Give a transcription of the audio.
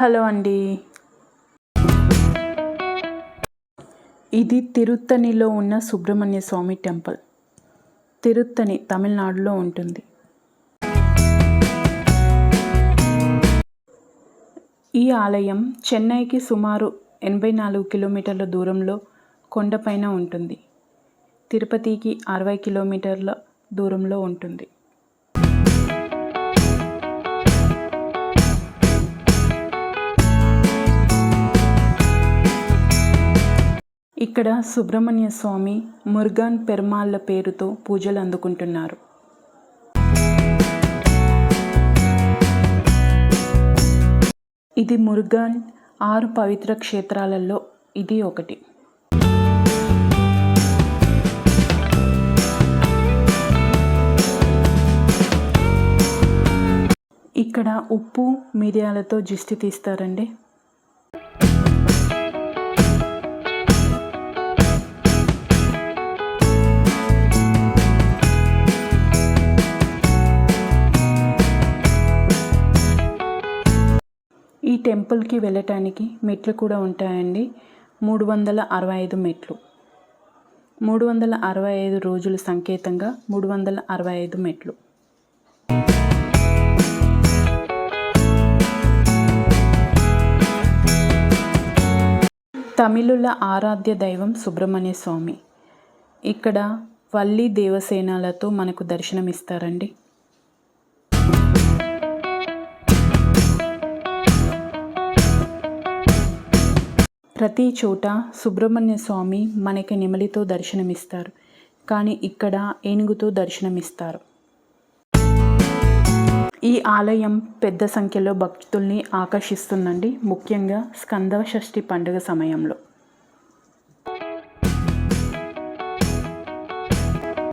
Hello అండి. ఇది తిరుత్తణిలో ఉన్న సుబ్రహ్మణ్య స్వామి టెంపుల్. తిరుత్తణి తమిళనాడులో ఉంటుంది. ఈ ఆలయం చెన్నైకి సుమారు ఎనభై నాలుగు కిలోమీటర్ల దూరంలో కొండపైన ఉంటుంది. తిరుపతికి అరవై కిలోమీటర్ల దూరంలో ఉంటుంది. ఇక్కడ సుబ్రహ్మణ్య స్వామి మురుగన్ పెరుమాళ్ళ పేరుతో పూజలు అందుకుంటున్నారు. ఇది మురుగన్ ఆరు పవిత్ర క్షేత్రాలలో ఇది ఒకటి. ఇక్కడ ఉప్పు మిరియాలతో జిస్టి తీస్తారండి. ఈ టెంపుల్కి వెళ్ళటానికి మెట్లు కూడా ఉంటాయండి. మూడు వందల అరవై ఐదు మెట్లు. మూడు వందల అరవై ఐదు రోజుల సంకేతంగా మూడు వందల అరవై ఐదు మెట్లు. తమిళుల ఆరాధ్య దైవం సుబ్రహ్మణ్య స్వామి. ఇక్కడ వల్లి దేవసేనాలతో మనకు దర్శనమిస్తారండి. ప్రతి చోట సుబ్రహ్మణ్య స్వామి మనకి నెమలితో దర్శనమిస్తారు. కానీ ఇక్కడ ఏనుగుతో దర్శనమిస్తారు. ఈ ఆలయం పెద్ద సంఖ్యలో భక్తుల్ని ఆకర్షిస్తుందండి. ముఖ్యంగా స్కంద షష్ఠి పండుగ సమయంలో.